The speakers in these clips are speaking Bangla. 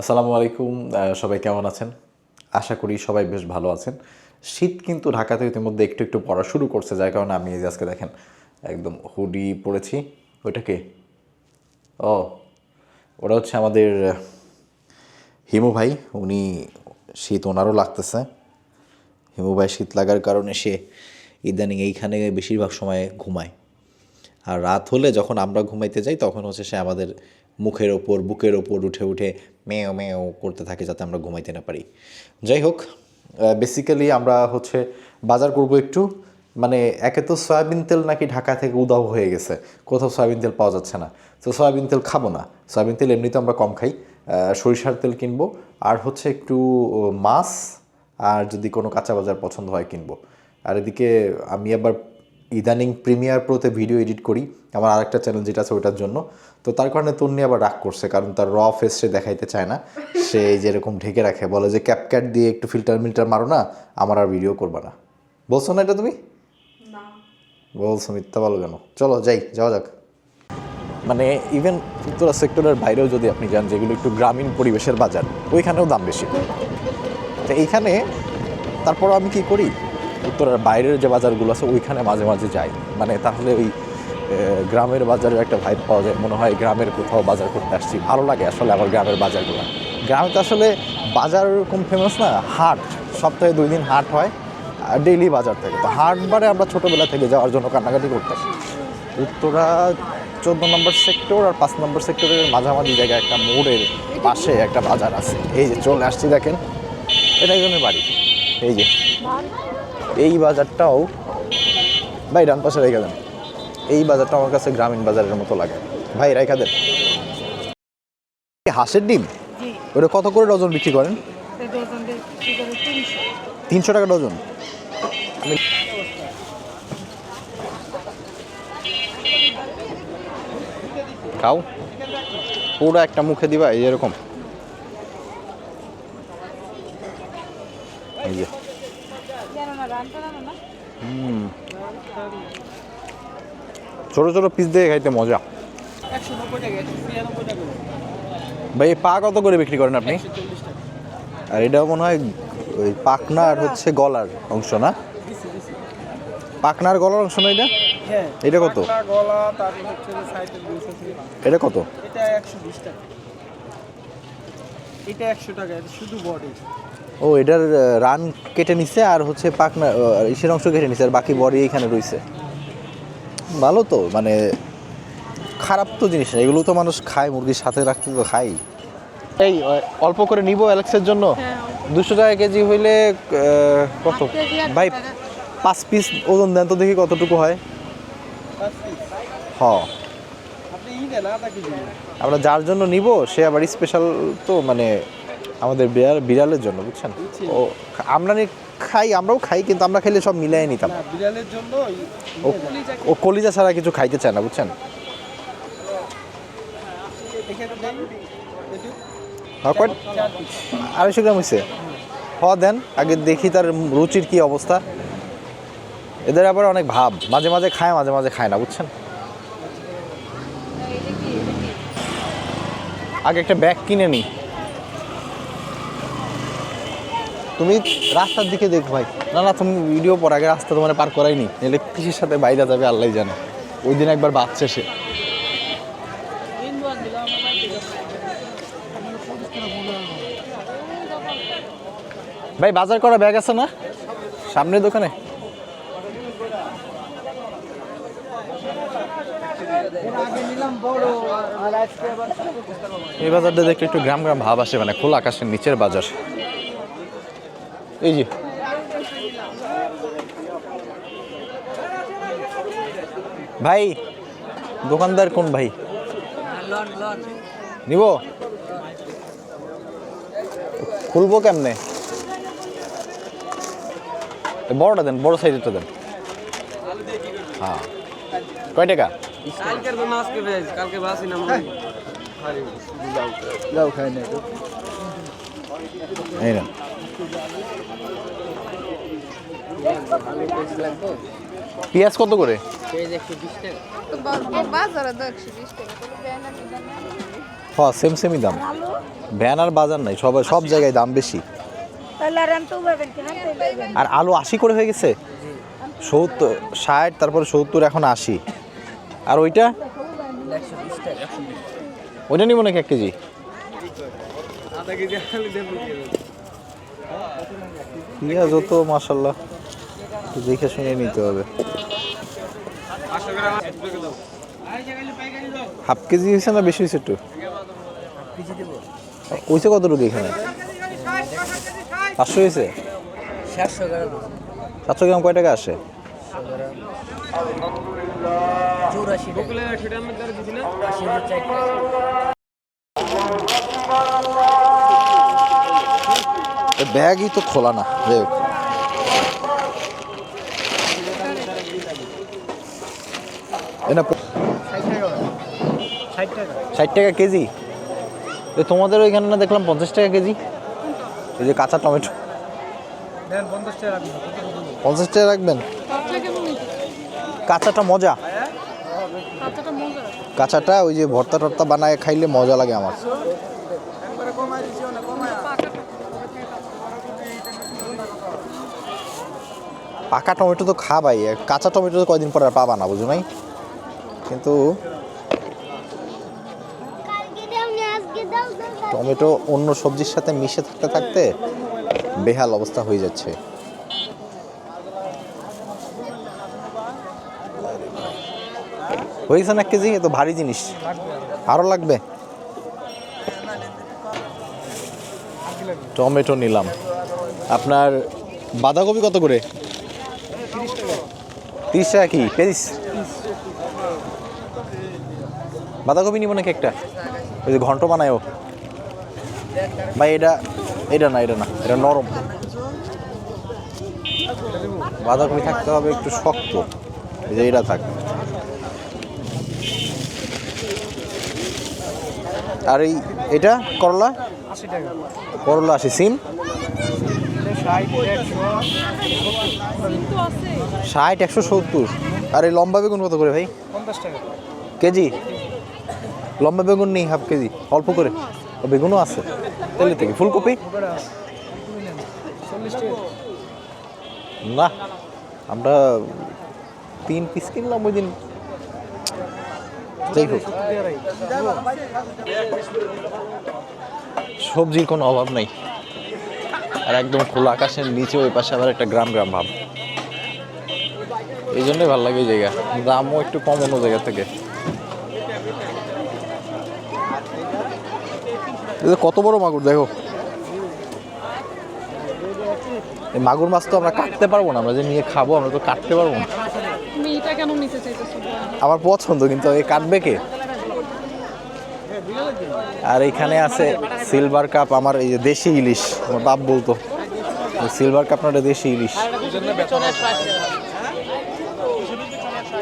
আসসালামু আলাইকুম সবাই কেমন আছেন? আশা করি সবাই বেশ ভালো আছেন। শীত কিন্তু ঢাকাতে ইতিমধ্যে একটু একটু পড়া শুরু করছে, যার কারণে আমি এই আজকে দেখেন, একদম হুডি পরেছি। ওইটাকে ও ওটা হচ্ছে আমাদের হিমু ভাই, উনি শীত ওনারও লাগতেছে। হিমু ভাই শীত লাগার কারণে সে ইদানিং এইখানে বেশিরভাগ সময় ঘুমায়। আর রাত হলে যখন আমরা ঘুমাইতে যাই, তখন হচ্ছে সে আমাদের মুখের ওপর, বুকের ওপর উঠে উঠে মেও মেও করতে থাকে যাতে আমরা ঘুমাইতে না পারি। যাই হোক বেসিক্যালি আমরা হচ্ছে বাজার করব একটু। মানে একে তো সয়াবিন তেল নাকি ঢাকা থেকে উদাও হয়ে গেছে। কোথাও সয়াবিন তেল পাওয়া যাচ্ছে না। তো সয়াবিন তেল খাব না। সয়াবিন তেল এমনিতে আমরা কম খাই। সরিষার তেল কিনবো। আর হচ্ছে একটু মাছ আর যদি কোনো কাঁচা বাজার পছন্দ হয় কিনবো। আর এদিকে আমি আবার ইদানিং প্রিমিয়ার প্রোতে ভিডিও এডিট করি। আমার আরেকটা চ্যানেল যেটা আছে ওটার জন্য। তো তার কারণে তন্নি আবার রাগ করছে কারণ তার র ফেস সে দেখাইতে চায় না। সে এই যেরকম ঢেকে রাখে বলে যে ক্যাপক্যাট দিয়ে একটু ফিল্টার মিল্টার মারো না আমার আর ভিডিও করবা না। বলছো না এটা তুমি? বলছো মিথ্যা বলো কেন? চলো যাই যাওয়া যাক। মানে ইভেন উত্তরা সেক্টরের বাইরেও যদি আপনি যান যেগুলো একটু গ্রামীণ পরিবেশের বাজার ওইখানেও দাম বেশি। তো এইখানে তারপর আমি কি করি? উত্তরার বাইরের যে বাজারগুলো আছে, ওইখানে মাঝে মাঝে যাই। মানে তাহলে ওই গ্রামের বাজারের একটা ভাইব পাওয়া যায়। মনে হয় গ্রামের কোথাও বাজার করতে আসছি। ভালো লাগে আসলে আমার গ্রামের বাজারগুলো। গ্রামে তো আসলে বাজার এরকম ফেমাস না, হাট। সপ্তাহে দুই দিন হাট হয় ডেইলি বাজার থেকে। তো হাটবারে আমরা ছোটোবেলা থেকে যাওয়ার জন্য কান্নাকাটি করতাম। উত্তরা চোদ্দ নম্বর সেক্টর আর পাঁচ নম্বর সেক্টরের মাঝামাঝি জায়গায় একটা মোড়ের পাশে একটা বাজার আছে। এই যে চলে আসছি দেখেন, এটা একজনের বাড়ি। এই যে। এই বাজারটাও ভাই ডান পাশে রেখে দেন। এই বাজারটা আমার কাছে গ্রামীণ বাজারের মতো লাগে। ভাই রেখা দেন। হাঁসের ডিম? ওটা কত করে ডজন বিক্রি করেন? তিনশো। টাকা ডজন। খাও। পুরো একটা মুখে দিবা এরকম। এই যে জানো না রানটা জানো না ছোট ছোট পিস দিয়ে খাইতে মজা। ভাই এই পা কত করে বিক্রি করেন আপনি? আর এটাও মনে হয় ওই পাকনা আর হচ্ছে গলার অংশ না? পাকনার গলার অংশ না এটা? হ্যাঁ এটা কত? এটা কত? এটা একশো বিশ টাকা। এটা একশো টাকা শুধু বডি। ও এটার রান কেটে নিছে আর হচ্ছে পাকনা ইসের অংশ কেটে নিছে আর বাকি বডি এখানে রইছে। ভালো তো মানে খারাপ তো জিনিস না এগুলো তো মানুষ খায় মুরগির সাথে রাখতে তো খাই এই অল্প করে নিব অ্যালেক্সের জন্য? হ্যাঁ। দুশো টাকা কেজি হইলে কত? ভাই পাঁচ পিস ওজন দেন তো দেখি কতটুকু হয়। হ। আমরা যার জন্য নিব সে আবার স্পেশাল তো মানে আমাদের বিড়াল বিড়ালের জন্য বুঝছেন? ও আমরা খাই আমরাও খাই কিন্তু আমরা খাইলে সব মিলাই নিতাম। বিড়ালের জন্য ও কলিজা ছাড়া কিছু খাইতে চায় না বুঝছেন? আড়াইশো গ্রাম হয়েছে হ দেন আগে দেখি তার রুচির কি অবস্থা। এদের আবার অনেক ভাব মাঝে মাঝে খায় মাঝে মাঝে খায় না বুঝছেন? আগে একটা ব্যাগ কিনে নি। তুমি রাস্তার দিকে দেখ ভাই। না না, তুমি ভিডিও পর আগে রাস্তা তোমার পার করাইনি এলে কিসের সাথে বাইরে যাবে আল্লাহ জানে। ওই দিন একবার বাচ্চা সে। ভাই, বাজার করা ব্যাগ আছে না? সামনের দোকানে? এই বাজারটা দেখলে একটু গ্রাম গ্রাম ভাব আসে মানে খোলা আকাশের নিচের বাজার। এই যে। ভাই দোকানদার কোন ভাই? নিব। খুলবো কেমনে? এ বড়টা দেন বড় সাইজেরটা দেন। হ্যাঁ। কয় টাকা? না এই না পেঁয়াজ কত করে ভেজ একশো বিশ টাকা বাজারে তো একশো বিশ টাকা করে দেয় না কত না। হ্যাঁ সেম সেমই দাম। ভ্যান আর বাজার নাই সবাই সব জায়গায় দাম বেশি। আর আলু আশি করে হয়ে গেছে? সত্তর ষাট তারপরে সত্তর এখন আশি। আর ওইটা? ওইটা নিব নাকি এক কেজি? পেঁয়াজও তো মাসাল্লাহ একটু দেখে শুনে নিতে হবে। হাফ কেজি হয়েছে না বেশি হয়েছে একটু? হয়েছে কতটুকু এখানে? পাঁচশো হয়েছে? সাতশো গ্রাম কয় টাকা আসে? ব্যাগই তো খোলা না, যাই হোক এ না প- ষাট টাকা কেজি? এ তোমাদের ওইখানে না দেখলাম পঞ্চাশ টাকা কেজি? এই যে কাঁচা টমেটো। পঞ্চাশ টাকা রাখবেন পঞ্চাশ টাকা রাখবেন? কাঁচাটা মজা। কাঁচাটা ওই যে ভর্তা টর্তা বানায় খাইলে মজা লাগে আমার। পাকা টমেটো তো খাবাই কাঁচা টমেটো তো কয়দিন পরে আর পাবা না বুঝো নাই? কিন্তু টমেটো অন্য সবজির সাথে মিশে থাকতে থাকতে বেহাল অবস্থা হয়ে যাচ্ছে। হয়েছে না এক কেজি? এ তো ভারী জিনিস। আরও লাগবে? টমেটো নিলাম। আপনার বাঁধাকপি কত করে? তিরিশ টাকা কি? পেরিস? বাঁধাকপি নিব নাকি একটা? ওই যে ঘন্ট বানায়ও। ভাই এটা এটা না এটা না এটা নরম বাঁধাকপি থাকতে হবে একটু শক্ত এই যে এটা থাক আর এই এটা করলা করলা আছে সিম ষাট, একশো সত্তর। আর এই লম্বা বেগুন কত করে ভাই? কেজি? লম্বা বেগুন নেই, হাফ কেজি। অল্প করে। বেগুনও আছে। ফুলকপি? না, আমরা তিন পিস কিনলাম ওই দিন। যাই হোক। সবজির কোনো অভাব নেই। আর একদম খোলা আকাশের নিচে ওই পাশে আবার একটা গ্রাম গ্রাম ভাব। এই জন্যই ভালো লাগে জায়গা। দামও একটু কম অন্য জায়গা থেকে এই যে কত বড় মাগুর দেখো। এই মাগুর মাছ তো আমরা কাটতে পারব না আমরা যে নিয়ে খাব আমরা তো কাটতে পারব না। তুমি এটা কেন নিতে চাইতেছো? আমার পছন্দ কিন্তু এই কাটবে কে? আর এখানে আছে সিলভার কাপ আমার এই যে দেশি ইলিশ আমার বাপ বলতো। সিলভার কাপ না দেশি ইলিশ।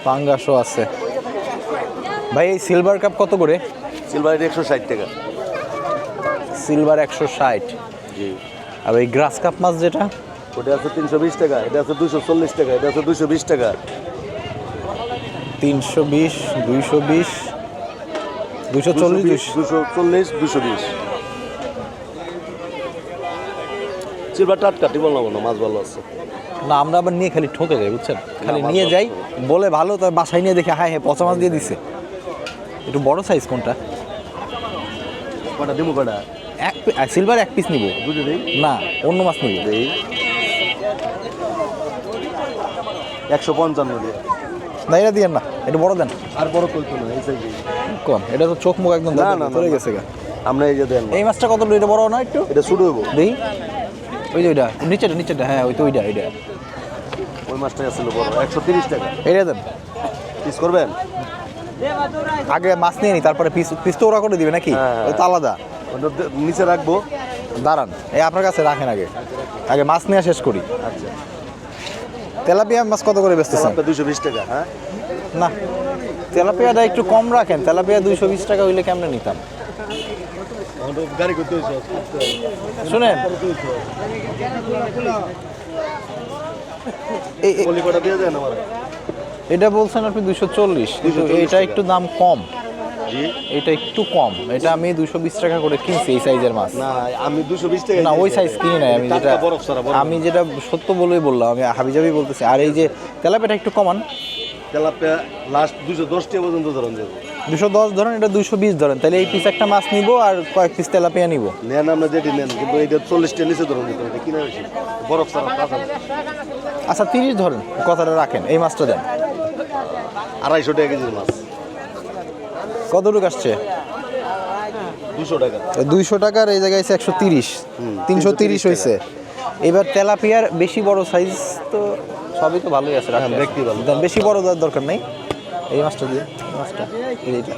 পাঙ্গাসও আছে। ভাই এই সিলভার কাপ কত করে? সিলভার একশো ষাট টাকা। সিলভার একশো ষাট। জি। আর এই গ্রাস কাপ মাছ যেটা? ওটা আছে তিনশো বিশ টাকা এটা আছে দুশো চল্লিশ টাকা এটা আছে দুশো বিশ টাকা। তিনশো বিশ দুইশো বিশ দুইশো চল্লিশ দুশো চল্লিশ দুশো বিশ। সিলভার টাটকা টিবল না মাছ ভালো আছে। না আমরা আবার নিয়ে খালি ঠকে যাই বুঝছেন? খালি নিয়ে যাই বলে ভালো তার বাসায় নিয়ে দেখে হায় হ্যাঁ পচা মাছ দিয়ে দিছে। একটু বড় সাইজ কোনটা? কটা দিমু কটা? এক সিলভার এক পিস নিব। না অন্য মাছ নিব। একশো পঞ্চান্ন দিয়ে। না এটা দিয়ে না এটা বড় দেন। আর বড় কইতো না এই সাইজে। কোন? এটা তো চোখ মুখ একদম না, না, চলে গেছে গা। আমরা এই যে দেন এই মাছটা কত এটা বড় না একটু? এটা শুরু হব দেই। ওই যে ওইটা নিচেটা নিচেটা হ্যাঁ ওই তো ওইটা ওইটা। ওই মাছটা আসছিল বড় একশো তিরিশ টাকা। এটা দেন। পিস করবেন? আগে মাছ নিয়ে নি তারপরে পিস পিস তো ওরা করে দিবে নাকি? হ্যাঁ। ওই তো আলাদা। নিচে রাখব। দাঁড়ান এই আপনার কাছে রাখেন আগে। আগে মাছ নেওয়া শেষ করি। আচ্ছা। তেলাপিয়া মাছ কত করে বেচতেছেন? দুশো বিশ টাকা হ্যাঁ? না তেলাপিয়াটা একটু কম রাখেন। তেলাপিয়া দুইশো বিশ টাকা হইলে কেমনে নিতাম? শুনেন। এটা বলছেন আপনি দুইশো চল্লিশ এটা একটু দাম কম। এটা একটু কম। এটা আমি দুশো বিশ টাকা করে কিনছি এই সাইজের মাছ। না আমি দুশো বিশ টাকা না ওই সাইজ কিনি নাই আমি যেটা আমি যেটা সত্য বলেই বললাম আমি হাবিজাবি বলতেছি। আর এই যে তেলাপিয়াটা একটু কমান। তেলাপিয়া লাস্ট দুশো দশ টাকা পর্যন্ত ধরুন যাবে দুশো দশ ধরেন এটা দুশো বিশ ধরেন। তাহলে এই পিস একটা মাছ নিব আর কয়েক পিস তেলাপিয়া নিব। নেন আমরা যেটি নেন কিন্তু এটা চল্লিশ নিচে ধরুন দিতে এটা কিনা বেশি বরফ সারা আচ্ছা তিরিশ ধরেন কথাটা রাখেন এই মাছটা দেন। আড়াইশো টাকা কেজির মাছ। কতটুকু আসছে? দুইশো টাকার এই জায়গায় আছে একশো তিরিশ। তিনশো 330 তিরিশ হয়েছে। এবার তেলাপিয়ার বেশি বড় সাইজ তো সবই তো ভালোই আছে রাখেন হ্যাঁ, ভালো। বেশি বড় দেওয়ার দরকার নেই। এই মাছটা দিয়ে মাছটা। এই এইটা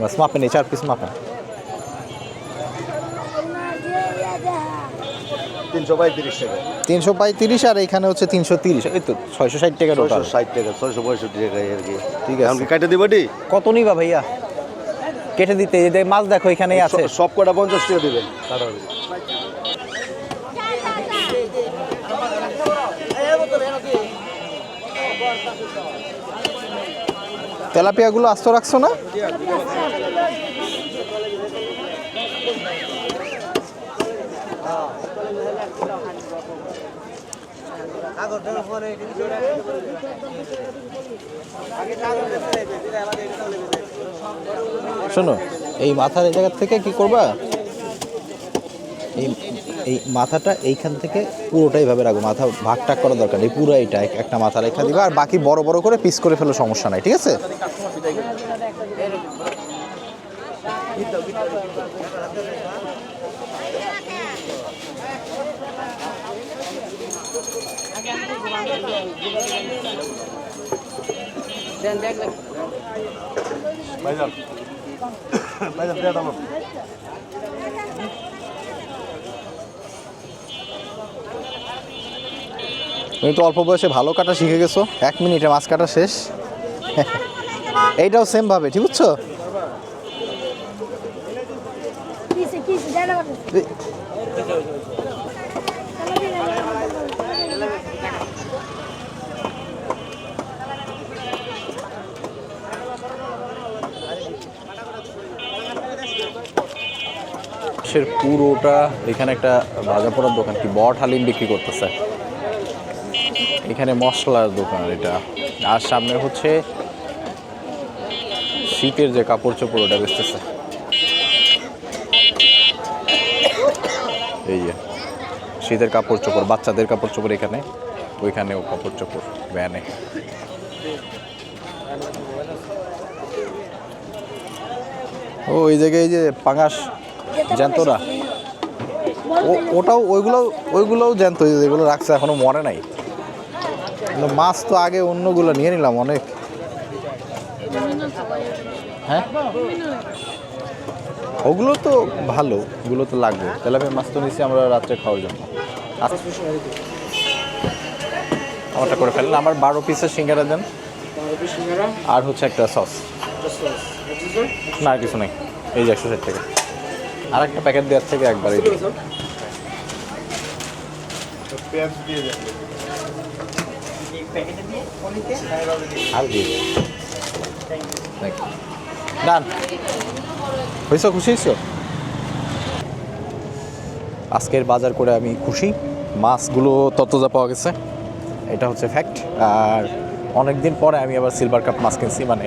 বাস মাপেন এই চার পিস মাপেন তিনশো পঁয়ত্রিশ টাকা। তিনশো পঁয়ত্রিশ আর এখানে হচ্ছে তিনশো তিরিশ। এই তো ছয়শো ষাট টাকা টোটাল ছয়শো ষাট টাকা ছয়শো পঁয়ষট্টি টাকা আর কি। ঠিক আছে। আমি কাটে দিব এটি কত নিবা ভাইয়া? কেটে দিতে যে মাছ দেখো এখানেই আছে। সব- সব কটা পঞ্চাশ টাকা দেবেন। কাটা তেলাপিয়াগুলো আস্ত রাখছো না? শোনো, এই মাথার এই জায়গা থেকে কি করবা? এই এই মাথাটা এইখান থেকে পুরোটাই ভাবে রাখব মাথা ভাগ টাক করা দরকার নেই পুরো এইটা একটা মাথা রেখা দিবা, আর বাকি বড় বড় করে পিস করে ফেলো, সমস্যা নাই, ঠিক আছে? তুমি তো অল্প বয়সে ভালো কাটা শিখে গেছো। এক মিনিটে মাছ কাটা শেষ। এইটাও সেম ভাবে, ঠিক বুঝছ কিসে কিসে জানা বাকি এই- সে পুরোটা এখানে একটা ভাজা পোড়ার দোকান, কি বট হালিম বিক্রি করতেছে। এখানে মশলার দোকান এটা। আর সামনে হচ্ছে শীতের যে কাপড় চোপড় ওটা বেচতেছে। এই যে, শীতের কাপড় চোপড়, বাচ্চাদের কাপড় চোপড় এখানে, ওইখানেও কাপড় চোপড় ভ্যানে ও, এই জায়গায় এই যে পাঙাশ জ্যান্তরা? ও- ওটাও, ওইগুলোও ওইগুলোও জ্যান্ত যেগুলো রাখছে, এখনও মরে নাই। মাছ তো আগে অন্যগুলো নিয়ে নিলাম অনেক। হ্যাঁ? ওগুলো তো ভালো ওগুলো তো লাগবে। তেলাপিয়া মাছ তো নিচ্ছি আমরা রাত্রে খাওয়ার জন্য। আচ্ছা। আমারটা করে ফেলেন। আমার বারো পিসের সিঙ্গারা দেন। আর হচ্ছে একটা সস না আর কিছু নেই। এই যে একশো ষাট টাকা। আর একটা প্যাকেট দেওয়ার থেকে একবারই দেন। আর দিয়ে। Thank you. ডান হয়েছ খুশি হয়েছ? আজকের বাজার করে আমি খুশি। মাছগুলো তত্ত্বজা পাওয়া গেছে। এটা হচ্ছে ফ্যাক্ট আর অনেক দিন পরে আমি আবার সিলভার কাপ মাছ কিনছি। মানে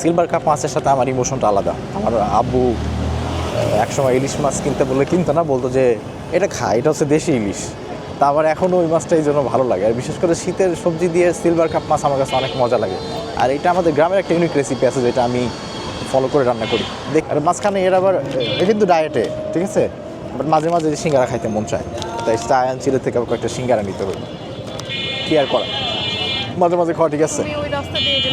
সিলভার কাপ মাছের সাথে আমার ইমোশনটা আলাদা। আমার আব্বু একসময় ইলিশ মাছ কিনতে বললে কিনতো না, বলতো যে এটা খা, এটা হচ্ছে দেশি ইলিশ। তা আমার এখনও ওই মাছটা এই জন্য ভালো লাগে। আর বিশেষ করে শীতের সবজি দিয়ে সিলভার কাপ মাছ আমার কাছে অনেক মজা লাগে। আর এটা আমাদের গ্রামের একটা ইউনিক রেসিপি আছে, যেটা আমি ফলো করে রান্না করি। দেখ আর মাঝখানে এর আবার, এ কিন্তু ডায়েটে ঠিক আছে? বাট মাঝে মাঝে যে সিঙ্গারা খাইতে মন চায়। তাই চায়ান চিলে থেকে আবার কয়েকটা সিঙ্গারা নিতে হবে কি আর করা? মাঝে মাঝে খাওয়া ঠিক আছে।